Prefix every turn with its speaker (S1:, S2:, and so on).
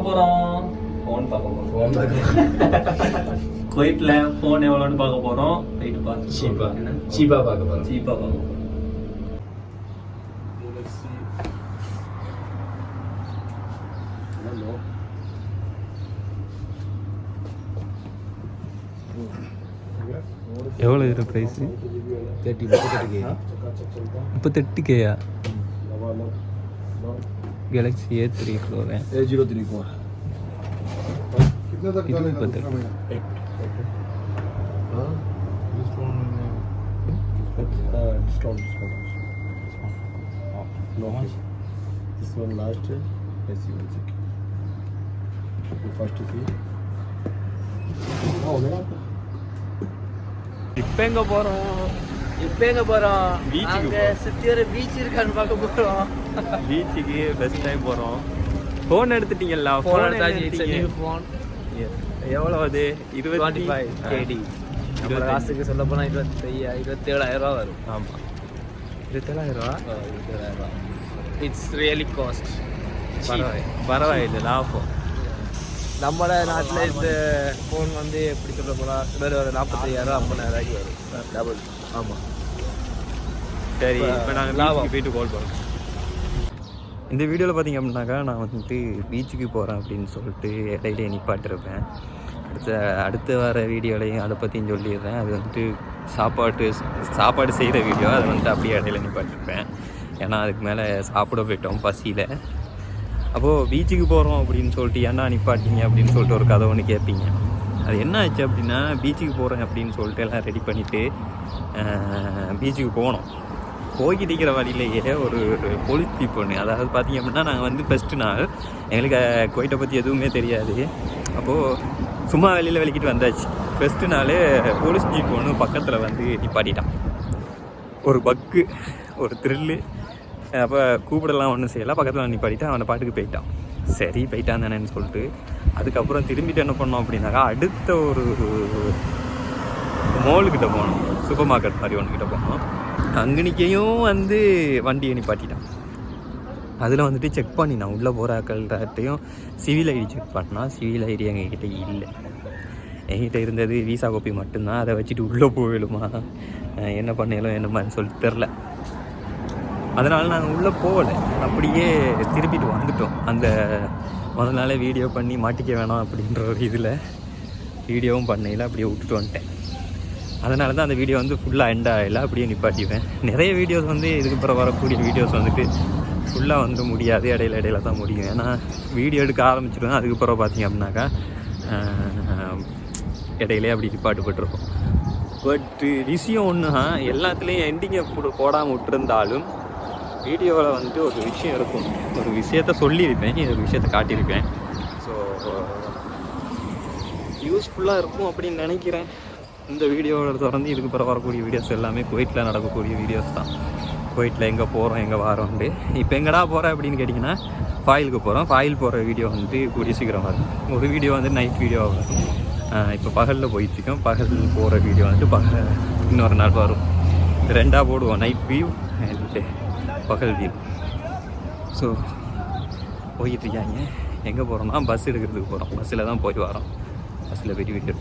S1: பார்க்க போறோம். ஃபோன் பார்க்க போறோம்.
S2: ஃபோன் பார்க்க
S1: குவைட்ல ஃபோன் எவ்வளோன்னு பார்க்க போறோம். போயிட்டு பார்த்து
S2: சீப்பா சீப்பா பார்க்க போகிறோம்
S1: சீப்பா பார்க்க போறோம்.
S3: எவ்வளோ இது ப்ரைஸு
S2: தேர்ட்டி முப்பத்தெட்டு
S3: முப்பத்தெட்டு கேயா गैलेक्सी ए थ्री फ्लोर है।
S2: ए ज़ीरो थ्री फोर
S4: कितने तक
S2: डिस्काउंट डिस्काउंट दिस
S3: க்கு
S5: அங்க
S3: போறோம்.
S5: சுத்தி ஒரு பீச் இருக்கான்னு பார்க்க போறோம்.
S3: பீச்சுக்கு பெஸ்ட் டைம் போகிறோம் ஃபோன் எடுத்துட்டீங்களா
S5: போன் எடுத்தாச்சு இட்ஸ் நியூ போன்
S3: எவ்வளோ அது? இருபத்தி
S5: ஃபைவ் கேடி நம்ம காசுக்கு சொல்ல போனா இருபத்தி இருபத்தி ஏழாயிரம் ரூபா வரும்.
S3: ஆமாம் இருபத்தேழாயிரம் ரூபா?
S5: இருபத்தேழாயிரம் ரூபா. இட்ஸ் ரியலி காஸ்ட்
S3: பரவாயில்ல. பரவாயில்ல லாபம்.
S5: நம்மளோட நாட்டில் இந்த ஃபோன் வந்து எப்படி சொல்ல போனா வேறு ஒரு நாற்பத்தையாயிரம் ஐம்பதாயிரம் ரூபாய்க்கு வரும். டபுள் ஆமாம்
S3: சரி
S5: இப்ப
S3: நாங்கள்
S5: லாபம்.
S3: போயிட்டு கால் பண்ணுறோம் இந்த வீடியோவில் பார்த்தீங்க அப்படின்னாக்கா நான் வந்துட்டு பீச்சுக்கு போகிறேன் அப்படின்னு சொல்லிட்டு இடையிலே நிப்பாட்டிருப்பேன் அடுத்த அடுத்த வர வீடியோலையும் அதை பற்றியும் சொல்லிடுறேன். அது வந்துட்டு சாப்பாட்டு சாப்பாடு செய்கிற வீடியோ. அதை வந்துட்டு அப்படியே இடையில நிப்பாட்டிருப்பேன் ஏன்னா அதுக்கு மேலே சாப்பிட போயிட்டோம் பசியில். அப்போது பீச்சுக்கு போகிறோம் அப்படின்னு சொல்லிட்டு ஏன்னா நிப்பாட்டிங்க? அப்படின்னு சொல்லிட்டு ஒரு கதை ஒன்று கேட்பீங்க. அது என்ன ஆச்சு அப்படின்னா பீச்சுக்கு போகிறேன் அப்படின்னு சொல்லிட்டு எல்லாம் ரெடி பண்ணிவிட்டு பீச்சுக்கு போனோம். போய்கிட்டு இருக்கிற வழியிலேயே ஒரு போலீஸ் ஜீப் ஒன்று அதாவது பார்த்தீங்க அப்படின்னா நாங்கள் வந்து ஃபஸ்ட்டு நாள். எங்களுக்கு கோயிட்டை பற்றி எதுவுமே தெரியாது. அப்போது சும்மா வெளியில் வெளிக்கிட்டு வந்தாச்சு. ஃபஸ்ட்டு நாள் போலீஸ் ஜீப் ஒன்று பக்கத்தில் வந்து நிப்பாட்டிட்டான். ஒரு பக்கு ஒரு த்ரில்லு அப்போ கூப்பிடலாம் ஒன்றும் செய்யலை. பக்கத்தில் நிப்பாடிட்டு அவனை பாட்டுக்கு போயிட்டான். சரி போயிட்டான் தானேன்னு சொல்லிட்டு அதுக்கப்புறம் திரும்பிட்டு என்ன பண்ணோம் அப்படின்னாக்கா அடுத்த ஒரு மோலுக்கிட்ட போனோம். சூப்பர் மார்க்கெட் மாதிரி ஒன்றுக்கிட்ட போனோம். அங்கனிக்கையும் வந்து வண்டியை நிப்பாட்டிட்டான். அதில் வந்துட்டு செக் பண்ணினான் உள்ளே போகிற ஆக்கள்கிட்டையும் சிவில் ஐடி செக் பண்ணால் சிவில் ஐடி எங்ககிட்ட இல்லை. என்கிட்ட இருந்தது விசா காப்பி மட்டும்தான். அதை வச்சுட்டு உள்ளே போயிடுமா என்ன பண்ணலும் என்ன மாதிரி சொல்லிட்டு தெரில அதனால் நாங்கள் உள்ளே போகலை. அப்படியே திருப்பிட்டு வந்துட்டோம். அந்த முதல் நாளே வீடியோ பண்ணி மாட்டிக்க வேணாம் அப்படின்ற ஒரு இதில் வீடியோவும் பண்ணையில் அப்படியே விட்டுட்டு வந்துட்டேன். அதனால தான் அந்த வீடியோ வந்து ஃபுல்லாக எண்ட் ஆகல. அப்படியே நிப்பாட்டிவேன் நிறைய வீடியோஸ் வந்து இதுக்கப்புறம் வரக்கூடிய வீடியோஸ் வந்துட்டு ஃபுல்லாக வந்து முடியாது. இடையில இடையில தான் முடியும். ஏன்னா வீடியோ எடுக்க ஆரம்பிச்சிடுவேன் அதுக்கப்புறம் பார்த்தீங்க அப்படின்னாக்கா இடையிலே அப்படி நிப்பாட்டுப்பட்டிருக்கும். பட் விஷயம் ஒன்று எல்லாத்துலேயும் எண்டிங்கை போடாமல் விட்டுருந்தாலும் வீடியோவில் வந்துட்டு ஒரு விஷயம் இருக்கும். ஒரு விஷயத்த சொல்லியிருப்பேன் ஒரு விஷயத்த காட்டியிருப்பேன். ஸோ யூஸ்ஃபுல்லாக இருக்கும் அப்படின்னு நினைக்கிறேன். இந்த வீடியோவோட தொடர்ந்து இதுக்கு பிறகு வரக்கூடிய வீடியோஸ் எல்லாமே குவைட்டில் நடக்கக்கூடிய வீடியோஸ் தான். குவைட்டில் எங்கே போகிறோம் எங்கே வரோன்ட்டு இப்போ எங்கடா போகிறேன் அப்படின்னு கேட்டிங்கன்னா ஃபாயிலுக்கு போகிறோம் ஃபாயில் போகிற வீடியோ வந்துட்டு கூடிய சீக்கிரம் வரும். ஒரு வீடியோ வந்து நைட் வீடியோ வரும் இப்போ பகலில் போயிட்டுருக்கோம். பகல் போகிற வீடியோ வந்துட்டு பகல் இன்னொரு நாள் வரும். ரெண்டாக போடுவோம் நைட் வியூ அண்ட் பகல் வியூ ஸோ போயிட்டுருக்காங்க எங்கே போகிறோம்னா பஸ் எடுக்கிறதுக்கு போகிறோம் பஸ்ஸில் தான் போய் வரோம். பஸ்ஸில் போயிட்டு வீட்டு